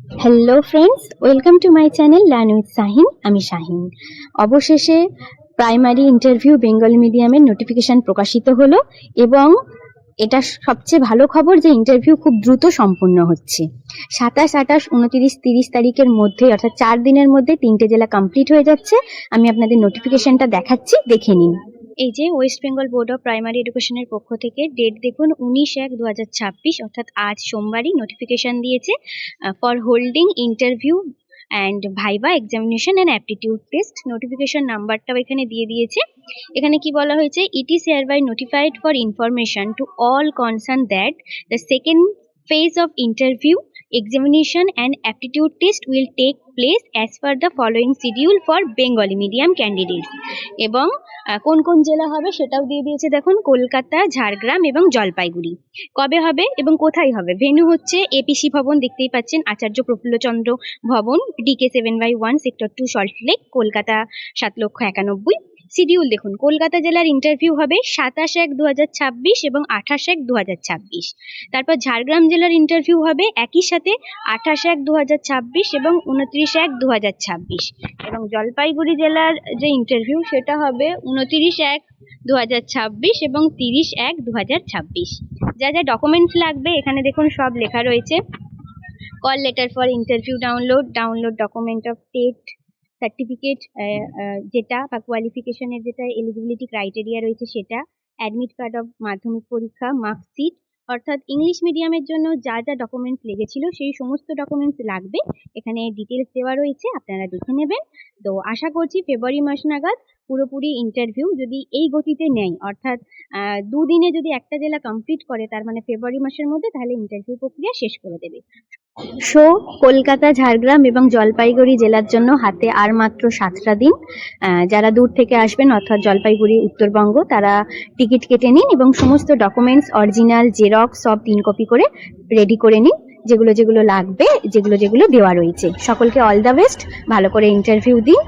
Hello friends welcome to my channel learn with Shahin আমি শাহিন অবশেষে primary interview Bengal মিডিয়ামের notification প্রকাশিত হলো এবং এটা সবচেয়ে ভালো খবর যে ইন্টারভিউ খুব দ্রুত সম্পূর্ণ হচ্ছে। সাতাশ, আঠাশ, উনতিরিশ, তিরিশ তারিখের মধ্যে অর্থাৎ চার দিনের মধ্যে তিনটে জেলা কমপ্লিট হয়ে যাচ্ছে। আমি আপনাদের নোটিফিকেশনটা দেখাচ্ছি, দেখে নিন। এই যে West Bengal board of primary এডুকেশনের পক্ষ থেকে ডেট দেখুন উনিশ এক দু অর্থাৎ আজ সোমবারই নোটিফিকেশন দিয়েছে for holding interview and viva examination and aptitude test notification নাম্বারটাও এখানে দিয়ে দিয়েছে। এখানে কি বলা হয়েছে? It is hereby notified for information to all concern that the second phase of interview examination and aptitude test will take place as per the following schedule for bengali medium candidates. এবং কোন কোন জেলা হবে সেটাও দিয়ে দিয়েছে দেখুন, কলকাতা, ঝাড়গ্রাম এবং জলপাইগুড়ি। কবে হবে এবং কোথায় হবে? ভেন্যু হচ্ছে এপিসি ভবন, দেখতেই পাচ্ছেন, Acharya Prafullachandra Bhavan DK seven by one sector two Salt Lake Kolkata, সাত লক্ষ একানব্বই। শিডিউল দেখুন, কলকাতা জেলার ইন্টারভিউ হবে সাতাশ এক দু এবং আঠাশ এক দু তারপর ঝাড়গ্রাম জেলার ইন্টারভিউ হবে একই সাথে আঠাশ এক দু এবং উনত্রিশ এক দু এবং জলপাইগুড়ি জেলার যে ইন্টারভিউ সেটা হবে উনত্রিশ এক দু এবং তিরিশ এক দু যা যা ডকুমেন্টস লাগবে, এখানে দেখুন সব লেখা রয়েছে। Call letter for interview download download document of TET certificate যেটা বা কোয়ালিফিকেশনের যেটা এলিজিবিলিটি ক্রাইটেরিয়া রয়েছে সেটা অ্যাডমিট কার্ড অফ মাধ্যমিক পরীক্ষা মার্কশিট অর্থাৎ ইংলিশ মিডিয়ামের জন্য যা যা ডকুমেন্টস লেগেছিল সেই সমস্ত ডকুমেন্টস লাগবে। এখানে ডিটেলস দেওয়া রয়েছে আপনারা দেখে নেবেন। তো আশা করছি ফেব্রুয়ারি মাস নাগাদ পুরোপুরি ইন্টারভিউ যদি এই গতিতে নেয়, অর্থাৎ দুদিনে যদি একটা জেলা কমপ্লিট করে তার মানে ফেব্রুয়ারি মাসের মধ্যে, তাহলে ইন্টারভিউ প্রক্রিয়া শেষ করে দেবে। সো কলকাতা, ঝাড়গ্রাম এবং জলপাইগুড়ি জেলার জন্য হাতে আর মাত্র সাতটা দিন। যারা দূর থেকে আসবেন, অর্থাৎ জলপাইগুড়ি, উত্তরবঙ্গ, তারা টিকিট কেটে নিন এবং সমস্ত ডকুমেন্টস অরিজিনাল জেরক্স সব তিন কপি করে রেডি করে নিন। যেগুলো যেগুলো লাগবে, যেগুলো যেগুলো দেওয়া রয়েছে। সকলকে অল দ্য বেস্ট ভালো করে ইন্টারভিউ দিন।